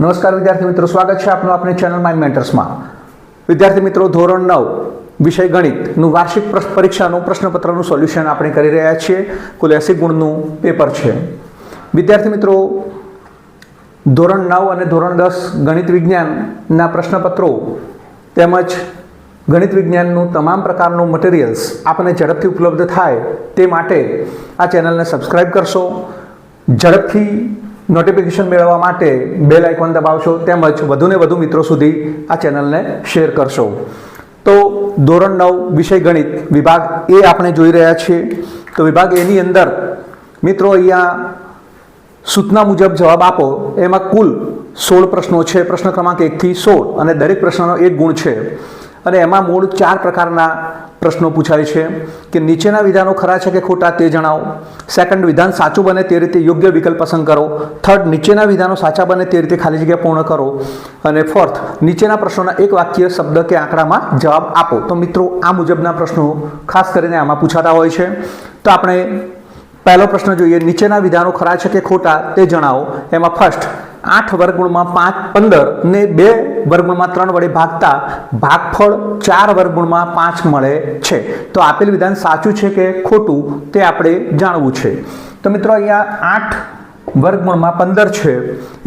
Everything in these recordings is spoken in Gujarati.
નમસ્કાર વિદ્યાર્થી મિત્રો, સ્વાગત છે આપનું આપણી ચેનલ માઇન્ડ મેન્ટર્સમાં વિદ્યાર્થી મિત્રો, ધોરણ નવ, વિષય ગણિતનું વાર્ષિક પરીક્ષાનું પ્રશ્નપત્રનું સોલ્યુશન આપણે કરી રહ્યા છીએ. કુલ એસી ગુણનું પેપર છે. વિદ્યાર્થી મિત્રો, ધોરણ નવ અને ધોરણ દસ ગણિત વિજ્ઞાનના પ્રશ્નપત્રો તેમજ ગણિત વિજ્ઞાનનું તમામ પ્રકારનું મટીરિયલ્સ આપણને ઝડપથી ઉપલબ્ધ થાય તે માટે આ ચેનલને સબસ્ક્રાઈબ કરશો. ઝડપથી નોટિફિકેશન મેળવવા માટે બેલ આઇકોન દબાવશો તેમજ વધુને વધુ મિત્રો સુધી આ ચેનલને શેર કરશો. તો ધોરણ નવ, વિષય ગણિત વિભાગ એ આપણે જોઈ રહ્યા છીએ. તો વિભાગ એની અંદર મિત્રો અહીંયા સૂચના મુજબ જવાબ આપો. એમાં કુલ સોળ પ્રશ્નો છે. પ્રશ્ન ક્રમાંક એકથી સોળ અને દરેક પ્રશ્નનો એક ગુણ છે. અને એમાં મૂળ ચાર પ્રકારના પ્રશ્નો પૂછાય છે કે નીચેના વિધાનો ખરા છે કે ખોટા તે જણાવો. સેકન્ડ વિધાન સાચું બને તે રીતે યોગ્ય વિકલ્પ પસંદ કરો. થર્ડ નીચેના વિધાનો સાચા બને તે રીતે ખાલી જગ્યા પૂર્ણ કરો. અને ફોર્થ નીચેના પ્રશ્નોના એક વાક્ય શબ્દ કે આંકડામાં જવાબ આપો. તો મિત્રો, આ મુજબના પ્રશ્નો ખાસ કરીને આમાં પૂછાતા હોય છે. તો આપણે પહેલો પ્રશ્ન જોઈએ. નીચેના વિધાનો ખરા છે કે ખોટા તે જણાવો. એમાં ફર્સ્ટ આઠ વર્ગગુણમાં પાંચ, પંદર ને બે વર્ગગુણમાં ત્રણ વડે ભાગતા ભાગફળ ચાર વર્ગગુણમાં પાંચ મળે છે. તો આપેલ વિધાન સાચું છે કે ખોટું તે આપણે જાણવું છે. તો મિત્રો અહીંયા આઠ વર્ગગુણમાં પંદર છે.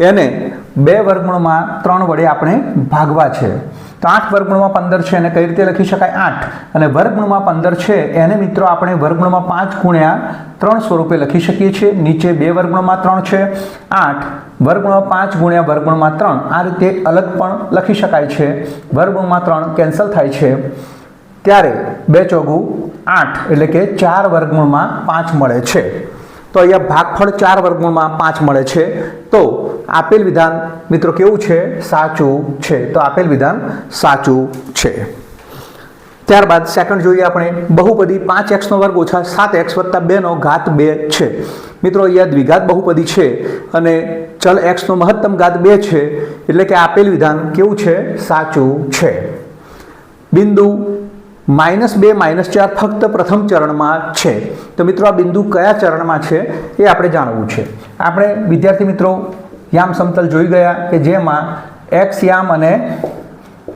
એને બે વર્ગગુણમાં ત્રણ વડે આપણે ભાગવા છે. તો આઠ વર્ગમૂળમાં પંદર છે એને કઈ રીતે લખી શકાય? આઠ. અને વર્ગમૂળમાં પંદર છે, એને મિત્રો આપણે વર્ગમૂળમાં પાંચ ગુણ્યા ત્રણ સ્વરૂપે લખી શકીએ છીએ. નીચે બે વર્ગમૂળમાં ત્રણ છે, આઠ. વર્ગમૂળમાં પાંચ ગુણ્યા વર્ગમૂળમાં ત્રણ. આ રીતે અલગ પણ લખી શકાય છે. વર્ગમૂળમાં ત્રણ કેન્સલ થાય છે. ત્યારે બે ચોગુ આઠ એટલે કે ચાર વર્ગમૂળમાં પાંચ મળે છે. તો અહીંયા ભાગફળ ચાર વર્ગમૂળમાં પાંચ મળે છે. તો આપેલ વિધાન મિત્રો કેવું છે? સાચું છે. તો આપેલ વિધાન સાચું છે. ત્યારબાદ સેકન્ડ જોઈએ આપણે. બહુપદી પાંચ એક્સનો વર્ગ ઓછા સાત એક્સ વત્તા બેનો ઘાત બે છે. મિત્રો અહીંયા દ્વિઘાત બહુપદી છે અને ચલ એક્સનો મહત્તમ ઘાત બે છે. એટલે કે આપેલ વિધાન કેવું છે? સાચું છે. બિંદુ માઇનસ બે, માઇનસ ચાર ફક્ત પ્રથમ ચરણમાં છે. તો મિત્રો, આ બિંદુ કયા ચરણમાં છે એ આપણે જાણવું છે. આપણે વિદ્યાર્થી મિત્રો, યામ સમતલ જોઈ ગયા કે જેમાં એક્સ યામ અને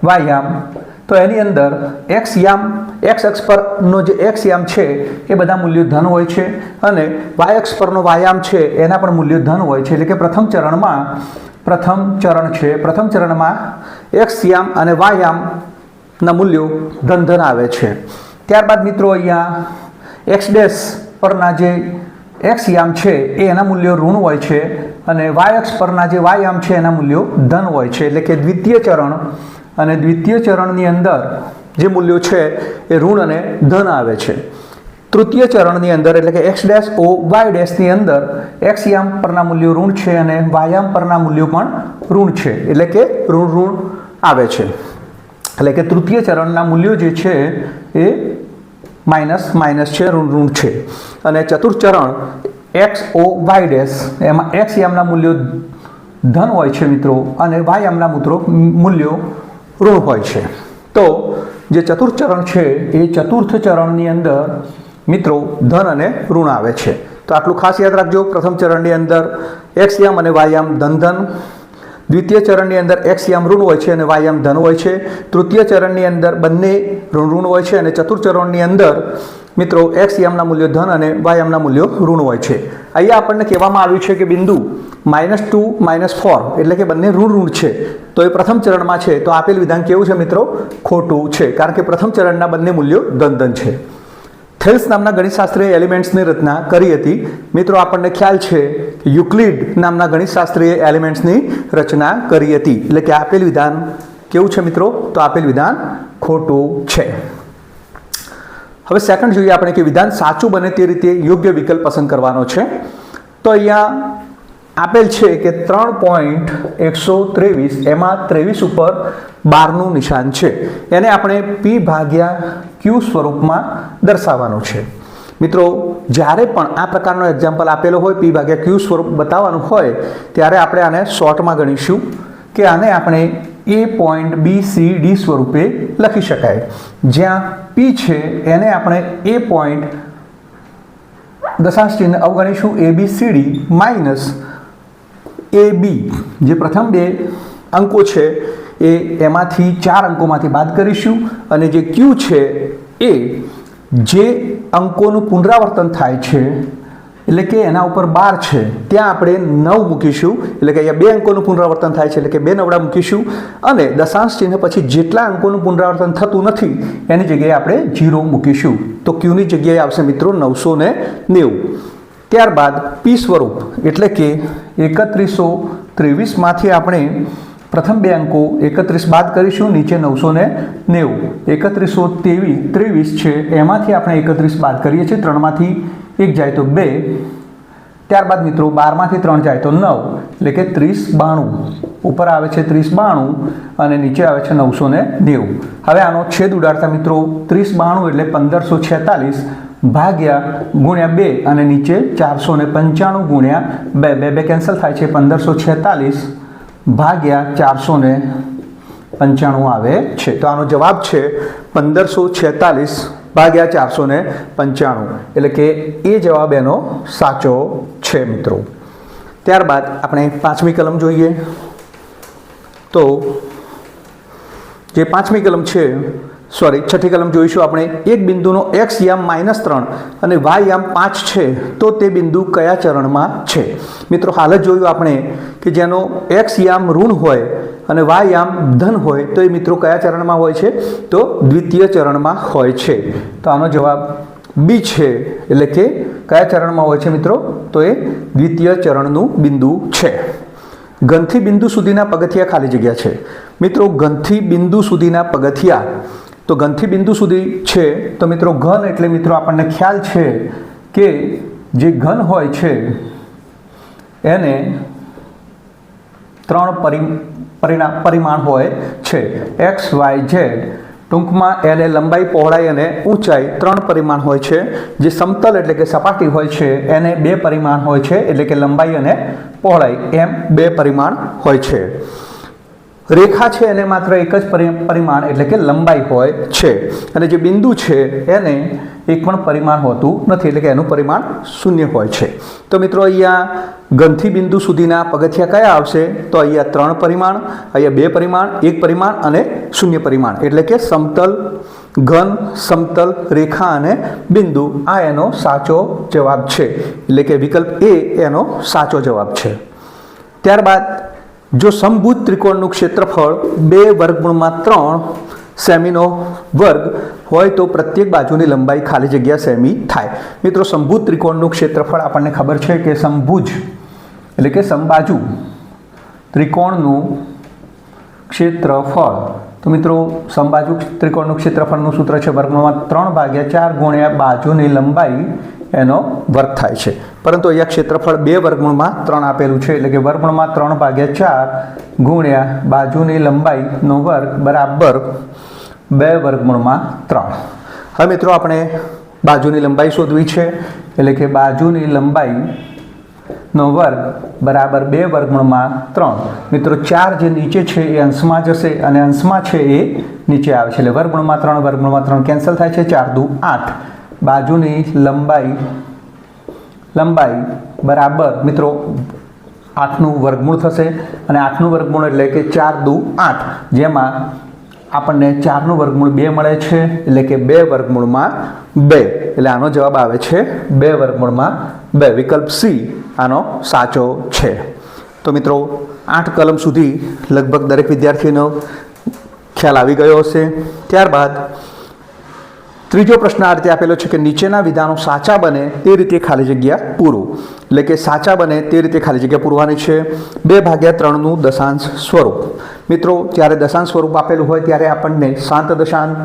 વાય યામ. તો એની અંદર એક્સ યામ એક્સ અક્ષ પરનો જે એક્સ યામ છે એ બધા મૂલ્યો ધન હોય છે અને વાય અક્ષ પરનો વાયામ છે એના પણ મૂલ્યો ધન હોય છે. એટલે કે પ્રથમ ચરણમાં પ્રથમ ચરણ છે. પ્રથમ ચરણમાં એક્સ યામ અને વાયામ ના મૂલ્યો ધન ધન આવે છે. ત્યારબાદ મિત્રો અહીંયા એક્સ ડેશ પરના જે એક્સ યામ છે એ એના મૂલ્યો ઋણ હોય છે અને વાય અક્ષ પરના જે વાય યામ છે એના મૂલ્યો ધન હોય છે. એટલે કે દ્વિતીય ચરણ અને દ્વિતીય ચરણની અંદર જે મૂલ્યો છે એ ઋણ અને ધન આવે છે. તૃતીય ચરણની અંદર એટલે કે એક્સ ડેશ ઓ વાય ડેશની અંદર એક્સ યામ પરના મૂલ્યો ઋણ છે અને વાયામ પરના મૂલ્યો પણ ઋણ છે. એટલે કે ઋણ ઋણ આવે છે. એટલે કે તૃતીય ચરણના મૂલ્યો જે છે એ માઇનસ માઇનસ છે, ઋણ ઋણ છે. અને ચતુર્થ ચરણ એક્સ ઓ વાય ડેશ, એમાં એક્સ યામના મૂલ્યો ધન હોય છે મિત્રો, અને વાય યામના મિત્રો મૂલ્યો ઋણ હોય છે. તો જે ચતુર્થ ચરણ છે, એ ચતુર્થ ચરણની અંદર મિત્રો ધન અને ઋણ આવે છે. તો આટલું ખાસ યાદ રાખજો, પ્રથમ ચરણની અંદર એક્સ યામ અને વાયામ ધન ધન દ્વિતીય ચરણની અંદર એક્સ યામ ઋણ હોય છે અને વાયામ ધન હોય છે. તૃતીય ચરણની અંદર બંને ઋણ ઋણ હોય છે અને ચતુર્થ ચરણની અંદર મિત્રો એક્સ યામના મૂલ્યો ધન અને વાયામના મૂલ્યો ઋણ હોય છે. અહીંયા આપણને કહેવામાં આવ્યું છે કે બિંદુ માઇનસ ટુ માઇનસ ફોર એટલે કે બંને ઋણ ઋણ છે. તો એ પ્રથમ ચરણમાં છે. તો આપેલ વિધાન કેવું છે મિત્રો? ખોટું છે. કારણ કે પ્રથમ ચરણના બંને મૂલ્યો ધન ધન છે. થેલ્સ નામના ગણિતશાસ્ત્રીય એલિમેન્ટ્સની રચના કરી હતી. મિત્રો, આપણને ખ્યાલ છે, યુક્લિડ નામના ગણિતશાસ્ત્રીય એલિમેન્ટ્સની રચના કરી હતી. એટલે કે આપેલ વિધાન કેવું છે મિત્રો? તો આપેલ વિધાન ખોટું છે. હવે સેકન્ડ જોઈએ આપણે કે વિધાન સાચું બને તે રીતે યોગ્ય વિકલ્પ પસંદ કરવાનો છે. તો અહીંયા આપેલ છે કે ત્રણ પોઈન્ટ એકસો ત્રેવીસ, એમાં ત્રેવીસ ઉપર બારનું નિશાન છે. એને આપણે પી ભાગ્યા ક્યુ સ્વરૂપમાં દર્શાવવાનું છે. મિત્રો, જ્યારે પણ આ પ્રકારનો એક્ઝામ્પલ આપેલો હોય પી ભાગ્યા ક્યુ સ્વરૂપ બતાવવાનું હોય, ત્યારે આપણે આને શોર્ટમાં ગણીશું કે આને આપણે A point B C D સ્વરૂપે લખી શકાય. જ્યાં પી છે, એને આપણે એ પોઈન્ટ દશાંશ ચિહ્ન અવગણીશું A B C D minus A B જે પ્રથમ બે અંકો છે એ એમાંથી ચાર અંકોમાંથી બાદ કરીશું અને જે ક્યુ છે એ જે અંકોનું પુનરાવર્તન થાય છે, એટલે કે એના ઉપર બાર છે, ત્યાં આપણે નવ મૂકીશું, એટલે કે અહીંયા બે અંકોનું પુનરાવર્તન થાય છે, એટલે કે બે નવડા મૂકીશું, અને દશાંશ ચિહ્ન પછી જેટલા અંકોનું પુનરાવર્તન થતું નથી, એની જગ્યાએ આપણે જીરો મૂકીશું. તો ક્યુની જગ્યાએ આવશે મિત્રો નવસો ને નેવું. ત્યારબાદ પી સ્વરૂપ, એટલે કે એકત્રીસો ત્રેવીસમાંથી આપણે પ્રથમ બે અંકો એકત્રીસ બાદ કરીશું, નીચે નવસો ને નેવું. એકત્રીસો ત્રેવીસ ત્રેવીસ છે, એમાંથી આપણે એકત્રીસ બાદ કરીએ છીએ, ત્રણમાંથી એક જાય તો બે. ત્યારબાદ મિત્રો, બારમાંથી ત્રણ જાય તો નવ, એટલે કે ત્રીસ બાણું. ઉપર આવે છે ત્રીસ બાણું અને નીચે આવે છે નવસો ને નેવું. હવે આનો છેદ ઉડાડતા મિત્રો, ત્રીસ બાણું એટલે પંદરસો છેતાલીસ ભાગ્યા ગુણ્યા બે અને નીચે ચારસો ને પંચાણું ગુણ્યા બે. બે બે કેન્સલ થાય છે પંદરસો છેતાલીસ. ભાગ્યા ચારસો ને પંચાણું આવે છે. તો આનો જવાબ છે પંદરસો છેતાલીસ ભાગ્યા ચારસો ને પંચાણું. એટલે કે એ જવાબ એનો સાચો છે મિત્રો. ત્યારબાદ આપણે પાંચમી કલમ જોઈએ. તો જે પાંચમી કલમ છે સોરી છઠ્ઠી કલમ જોઈશું આપણે. એક બિંદુનો એક્સ યામ માઇનસ ત્રણ અને વાય યામ પાંચ છે. તો તે બિંદુ કયા ચરણમાં છે? મિત્રો, હાલ જ જોયું આપણે કે જેનો એક્સ યામ ઋણ હોય અને વાય યામ ધન હોય, તો એ મિત્રો કયા ચરણમાં હોય છે? તો દ્વિતીય ચરણમાં હોય છે. તો આનો જવાબ બી છે. એટલે કે કયા ચરણમાં હોય છે મિત્રો? તો એ દ્વિતીય ચરણનું બિંદુ છે. ગંથી બિંદુ સુધીના પગથિયા ખાલી જગ્યા છે. મિત્રો ગંથી બિંદુ સુધીના પગથિયા તો ગંથી બિંદુ સુધી છે. તો મિત્રો ઘન એટલે મિત્રો આપણને ખ્યાલ છે કે જે ઘન હોય છે, એને ત્રણ પરિ પરિણામ પરિમાણ હોય છે. એક્સ, વાય, ઝેડ ટૂંકમાં એને લંબાઈ, પહોળાઈ અને ઊંચાઈ ત્રણ પરિમાણ હોય છે. જે સમતલ એટલે કે સપાટી હોય છે, એને બે પરિમાણ હોય છે. એટલે કે લંબાઈ અને પહોળાઈ એમ બે પરિમાણ હોય છે. રેખા છે એને માત્ર એક જ પરિ- પરિમાણ એટલે કે લંબાઈ હોય છે. અને જે બિંદુ છે એને એક પણ પરિમાણ હોતું નથી, એટલે કે એનું પરિમાણ શૂન્ય હોય છે. તો મિત્રો, અહીંયા ગંથી બિંદુ સુધીના પગથિયા કયા આવશે? તો અહીંયા ત્રણ પરિમાણ, અહીંયા બે પરિમાણ, એક પરિમાણ અને શૂન્ય પરિમાણ. એટલે કે સમતલ ઘન, સમતલ રેખા અને બિંદુ. આ એનો સાચો જવાબ છે. એટલે કે વિકલ્પ એ એનો સાચો જવાબ છે. ત્યારબાદ જો સમભુજ ત્રિકોણનું ક્ષેત્રફળ બે વર્ગમૂળમાં ત્રણ સેમીનો વર્ગ હોય તો પ્રત્યેક બાજુની લંબાઈ ખાલી જગ્યા સેમી થાય. મિત્રો, સમભુજ ત્રિકોણનું ક્ષેત્રફળ આપણને ખબર છે કે સમભુજ એટલે કે સમબાજુ ત્રિકોણનું ક્ષેત્રફળ. તો મિત્રો, સમબાજુ ત્રિકોણનું ક્ષેત્રફળનું સૂત્ર છે વર્ગમાં ત્રણ ભાગ્યા ચાર ગુણ્યા બાજુની લંબાઈ એનો વર્ગ થાય છે. પરંતુ અહીંયા ક્ષેત્રફળ બે વર્ગમૂળમાં ત્રણ આપેલું છે. એટલે કે વર્ગમૂળમાં ત્રણ ભાગ્યા ચાર ગુણ્યા બાજુની લંબાઈનો વર્ગ બરાબર બે વર્ગમૂળમાં ત્રણ. હવે મિત્રો આપણે બાજુની લંબાઈ શોધવી છે. એટલે કે બાજુની લંબાઈ નો વર્ગ બરાબર બે વર્ગમૂળમાં ત્રણ. મિત્રો ચાર જે નીચે છે એ અંશમાં જશે અને અંશમાં છે એ નીચે આવે છે. એટલે વર્ગમૂળમાં ત્રણ વર્ગમૂળમાં ત્રણ કેન્સલ થાય છે. ચાર દુ આઠ. બાજુની લંબાઈ લંબાઈ બરાબર મિત્રો આઠનું વર્ગમૂળ થશે અને આઠનું વર્ગમૂળ એટલે કે ચાર દુ આઠ, જેમાં આપણને ચારનું વર્ગમૂળ બે મળે છે, એટલે કે બે વર્ગમૂળમાં બે. એટલે આનો જવાબ આવે છે બે વર્ગમૂળમાં બે. વિકલ્પ સી આનો સાચો છે. તો મિત્રો, આઠ કલમ સુધી લગભગ દરેક વિદ્યાર્થીનો ખ્યાલ આવી ગયો હશે. ત્યારબાદ ત્રીજો પ્રશ્ન આ રીતે આપેલો છે કે નીચેના વિધાનો સાચા બને તે રીતે ખાલી જગ્યા પૂરું. એટલે કે સાચા બને તે રીતે ખાલી જગ્યા પૂરવાની છે. બે ભાગ્યા ત્રણનું દશાંશ સ્વરૂપ. મિત્રો, જ્યારે દશાંશ સ્વરૂપ આપેલું હોય ત્યારે આપણને શાંત દશાંત,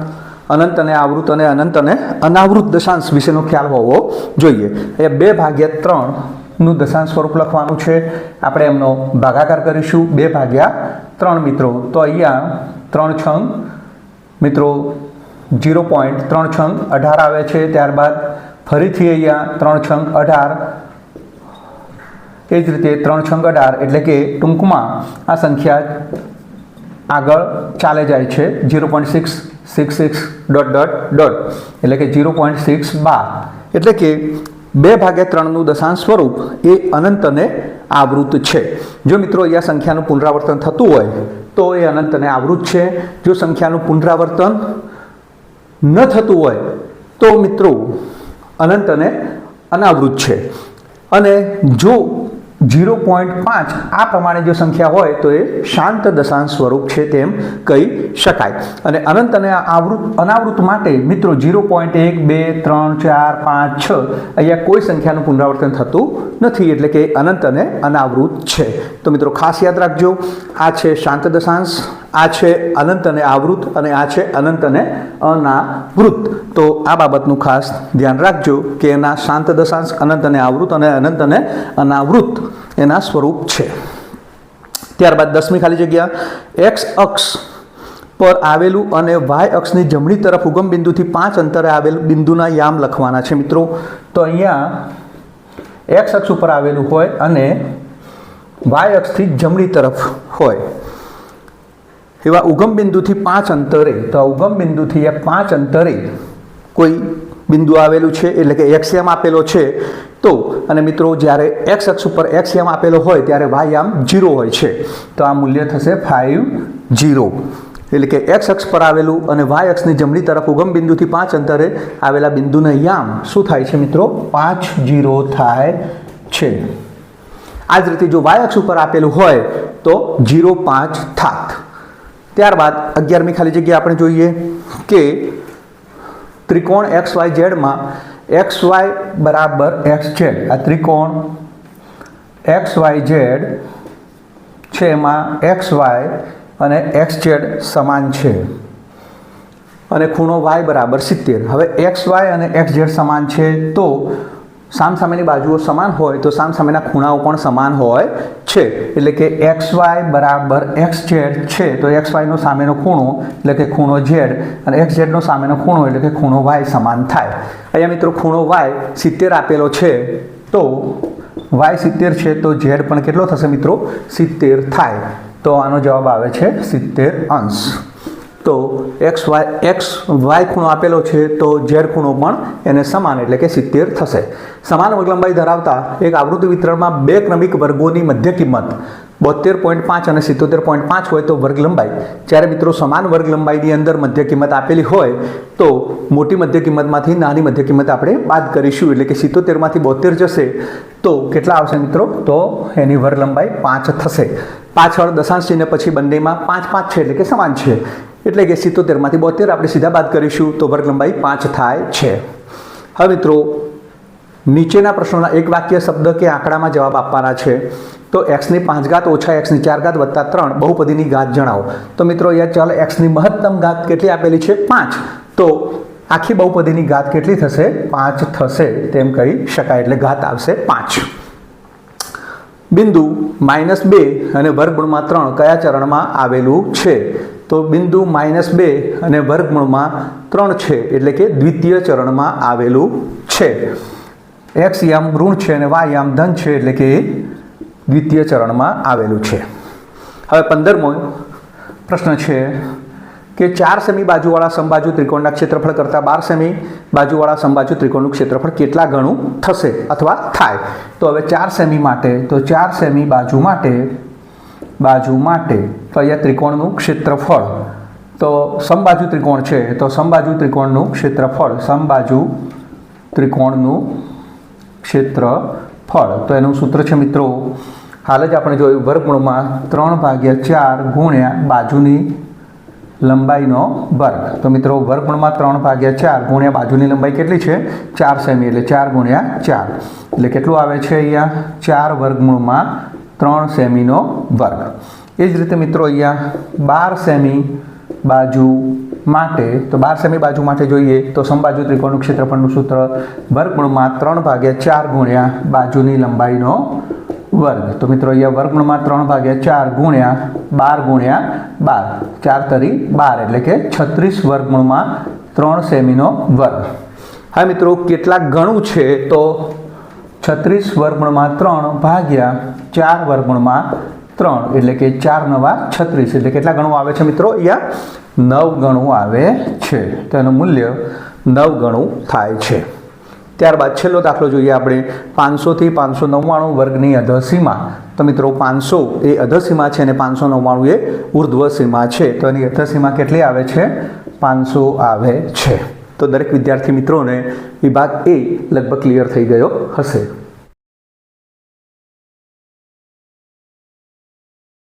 અનંત અને આવૃત અને અનંત અને અનાવૃત દશાંશ વિશેનો ખ્યાલ હોવો જોઈએ. એ બે ભાગ્યા ત્રણનું દશાંશ સ્વરૂપ લખવાનું છે. આપણે એમનો ભાગાકાર કરીશું. બે ભાગ્યા ત્રણ મિત્રો. તો અહીંયા ત્રણ છંગ. મિત્રો જીરો પોઈન્ટ ત્રણ છંગ અઢાર આવે છે ત્યારબાદ ફરીથી અહીંયા ત્રણ છંગ અઢાર. એ જ રીતે ત્રણ છંગ અઢાર એટલે કે ટૂંકમાં આ સંખ્યા આગળ ચાલે જાય છે zero point six six six dot dot dot એટલે કે ઝીરો પોઈન્ટ સિક્સ બાર. એટલે કે બે ભાગ્યા ત્રણનું દશાંશ સ્વરૂપ એ અનંતને આવૃત છે. જો મિત્રો અહીંયા સંખ્યાનું પુનરાવર્તન થતું હોય તો એ અનંતને આવૃત છે. જો સંખ્યાનું પુનરાવર્તન ન થતું હોય તો મિત્રો અનંત અને અનાવૃત છે. અને જો ઝીરો પોઈન્ટ પાંચ આ પ્રમાણે જો સંખ્યા હોય તો એ શાંત દશાંશ સ્વરૂપ છે તેમ કહી શકાય. અને અનંત અને આવૃત, અનાવૃત માટે મિત્રો ઝીરો પોઈન્ટ એક, બે, ત્રણ, ચાર, પાંચ, છ અહીંયા કોઈ સંખ્યાનું પુનરાવર્તન થતું નથી એટલે કે અનંત અને અનાવૃત છે. તો મિત્રો ખાસ યાદ રાખજો, આ છે શાંત દશાંશ આ છે અનંત અને આવૃત અને આ છે અનંત અને અનાવૃત. તો આ બાબતનું ખાસ ધ્યાન રાખજો કે એના શાંત દશાંશ અનંત અને આવૃત અને અનંત અને અનાવૃત એના સ્વરૂપ છે. ત્યારબાદ દસમી ખાલી જગ્યા. એક્સ અક્ષ પર આવેલું અને વાય અક્ષની જમણી તરફ ઉગમ બિંદુથી પાંચ અંતરે આવેલ બિંદુના યામ લખવાના છે મિત્રો. તો અહીંયા એક્સ અક્ષ ઉપર આવેલું હોય અને વાય અક્ષથી જમણી તરફ હોય. એવા ઉગમ બિંદુથી પાંચ અંતરે, તો ઉગમ બિંદુથી એ પાંચ અંતરે કોઈ બિંદુ આવેલું છે? એટલે કે એક્સએમ આપેલો છે. તો, અને મિત્રો, જ્યારે એક્સ અક્ષ ઉપર એક્સએમ આપેલો હોય, ત્યારે વાય આમ જીરો હોય છે. તો આ મૂલ્ય થશે ફાઇવ જીરો એટલે કે એક્સ અક્ષ પર આવેલું અને વાય અક્ષની જમણી તરફ ઉગમ બિંદુથી પાંચ અંતરે આવેલા બિંદુને યામ શું થાય છે મિત્રો? પાંચ જીરો થાય છે. આ જ રીતે જો વાય અક્ષ ઉપર આપેલું હોય, તો જીરો પાંચ થાત ત્યારબાદ અગિયારમી ખાલી જગ્યા આપણે જોઈએ કે ત્રિકોણ એક્સ વાય ઝેડમાં એક્સ વાય બરાબર એક્સ ઝેડ આ ત્રિકોણ એક્સ વાય ઝેડ છે એમાં એક્સ વાય અને એક્સ ઝેડ સમાન છે. અને ખૂણો વાય બરાબર સિત્તેર. હવે એક્સ વાય અને એક્સ ઝેડ સમાન છે તો સામસામેની બાજુઓ સમાન હોય તો સામસામેના ખૂણાઓ પણ સમાન હોય છે. એટલે કે એક્સ વાય બરાબર એક્સ ઝેડ છે, તો એક્સ વાયનો સામેનો ખૂણો, એટલે કે ખૂણો ઝેડ અને એક્સ ઝેડનો સામેનો ખૂણો, એટલે કે ખૂણો વાય સમાન થાય. અહીંયા મિત્રો ખૂણો વાય સિત્તેર આપેલો છે, તો વાય સિત્તેર છે, તો ઝેડ પણ કેટલો થશે મિત્રો? સિત્તેર થાય. તો આનો જવાબ આવે છે સિત્તેર અંશ. તો એક્સ વાય એક્સ વાય ખૂણો આપેલો છે તો ઝેડ ખૂણો પણ એને સમાન એટલે કે સિત્તેર થશે. સમાન વર્ગલંબાઈ ધરાવતા એક આવૃત્તિ વિતરણમાં બે ક્રમિક વર્ગોની મધ્ય કિંમત બોતેર પોઈન્ટ પાંચ અને સિત્તોતેર પોઈન્ટ પાંચ હોય તો વર્ગ લંબાઈ જ્યારે મિત્રો સમાન વર્ગ લંબાઈની અંદર મધ્ય કિંમત આપેલી હોય તો મોટી મધ્ય કિંમતમાંથી નાની મધ્ય કિંમત આપણે બાદ કરીશું એટલે કે સિત્તોતેરમાંથી બોતેર જશે. તો કેટલા આવશે મિત્રો? તો એની વર્ગ લંબાઈ પાંચ થશે. પાછળ દશાંશ ચિહ્ન પછી બંનેમાં પાંચ પાંચ છે એટલે કે સમાન છે. એટલે કે સિત્તોતેરમાંથી બોતેર આપણે સીધા બાદ કરીશું તો વર્ગ લંબાઈ પાંચ થાય છે. હવે મિત્રો, નીચેના પ્રશ્નોના એક વાક્ય શબ્દ કે આંકડામાં જવાબ આપવાના છે. તો એક્સની પાંચ ઘાત ઓછા એક્સની ચાર ઘાત વત્તા ત્રણ બહુપદીની ઘાત જણાવો. તો મિત્રો, અહીંયા ચાલો એક્સની મહત્તમ ઘાત કેટલી આપેલી છે? પાંચ. તો આખી બહુપદીની ઘાત કેટલી થશે? પાંચ થશે. તેમ કહી શકાય એટલે ઘાત આવશે પાંચ. બિંદુ માઇનસ બે અને વર્ગમૂળમાં ત્રણ કયા ચરણમાં આવેલું છે? તો બિંદુ માઇનસ બે અને વર્ગમૂળમાં ત્રણ છે, એટલે કે દ્વિતીય ચરણમાં આવેલું છે. એક્સ યામ ઋણ છે અને વાય યામ ધન છે, એટલે કે દ્વિતીય ચરણમાં આવેલું છે. હવે પંદરમો પ્રશ્ન છે કે ચાર સેમી બાજુવાળા સંબાજુ ત્રિકોણના ક્ષેત્રફળ કરતાં બાર સેમી બાજુવાળા સંબાજુ ત્રિકોણનું ક્ષેત્રફળ કેટલા ગણું થશે અથવા થાય? તો હવે ચાર સેમી માટે, તો ચાર સેમી બાજુ માટે બાજુ માટે તો અહીંયા ત્રિકોણનું ક્ષેત્રફળ. તો સમબાજુ ત્રિકોણ છે, તો સમબાજુ ત્રિકોણનું ક્ષેત્રફળ, સમબાજુ ત્રિકોણનું ક્ષેત્રફળ. તો એનું સૂત્ર છે મિત્રો, હાલ જ આપણે જોયું વર્ગમૂળમાં ત્રણ ભાગ્યા ચાર ગુણ્યા બાજુની લંબાઈનો વર્ગ. તો મિત્રો, વર્ગમૂળમાં ત્રણ ભાગ્યા ચાર ગુણ્યા બાજુની લંબાઈ કેટલી છે? ચાર સેમી, એટલે ચાર ગુણ્યા ચાર. એટલે કેટલું આવે છે અહીંયા? ચાર વર્ગમૂળમાં ત્રણ સેમીનો વર્ગ. એ જ રીતે મિત્રો અહીંયા બાર સેમી બાજુ માટે, તો બાર સેમી બાજુ માટે જોઈએ તો સંબાજુ ત્રિકોણનું ક્ષેત્રફળનું સૂત્ર વર્ગુણમાં ત્રણ ભાગ્યા ચાર ગુણ્યા બાજુની લંબાઈનો વર્ગ. તો મિત્રો અહીંયા વર્ગુણમાં ત્રણ ભાગ્યા ચાર ગુણ્યા બાર ગુણ્યા બાર. ચાર તરી બાર એટલે કે છત્રીસ વર્ગુણમાં ત્રણ સેમીનો વર્ગ. હા મિત્રો, કેટલાક ગણું છે તો છત્રીસ વર્ગુણમાં ત્રણ ભાગ્યા ચાર વર્ગમૂળમાં ત્રણ, એટલે કે ચાર નવા છત્રીસ. એટલે કેટલા ગણું આવે છે મિત્રો? અહીંયા નવ ગણું આવે છે. તો એનું મૂલ્ય નવ ગણું થાય છે. ત્યારબાદ છેલ્લો દાખલો જોઈએ આપણે. પાંચસોથી પાંચસો નવ્વાણું વર્ગની અધસીમા. તો મિત્રો, પાંચસો એ અધસીમા છે અને પાંચસો નવ્વાણું એ ઉર્ધ્વસીમા છે. તો એની અધસીમા કેટલી આવે છે? પાંચસો આવે છે. તો દરેક વિદ્યાર્થી મિત્રોને વિભાગ એ લગભગ ક્લિયર થઈ ગયો હશે.